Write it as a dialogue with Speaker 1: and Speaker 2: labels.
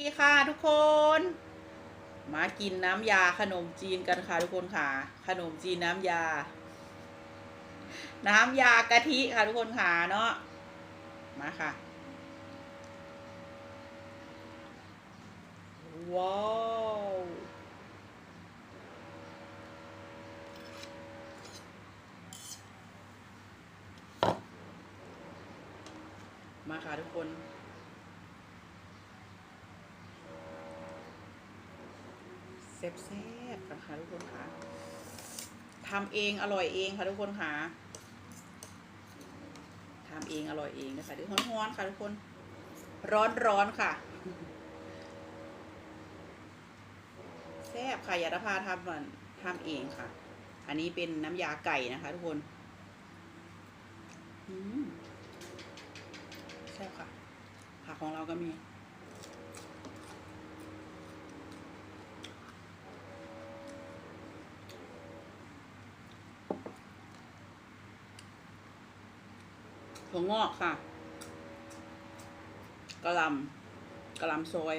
Speaker 1: ดีค่ะทุกคน มากินน้ำยาขนมจีนกันค่ะทุกคนค่ะ ขนมจีนน้ำยา น้ำยากะทิค่ะทุกคนค่ะเนาะมาค่ะ ว้าวมาค่ะทุกคน ซ่บๆกันค่ะทุกคนค่ะทำเองอร่อยเองค่ะทุกคนค่ะทำเองอร่อยเองนะคะทุกคนร้อนๆค่ะทุกคนร้อนๆค่ะแซ่บค่ะยาดาพาทำมันทำเองค่ะ อันนี้เป็นน้ำยาไก่นะคะ ทุกคนแซ่บค่ะผักของเราก็มี ถั่วงอกค่ะกระลำกระลำซอย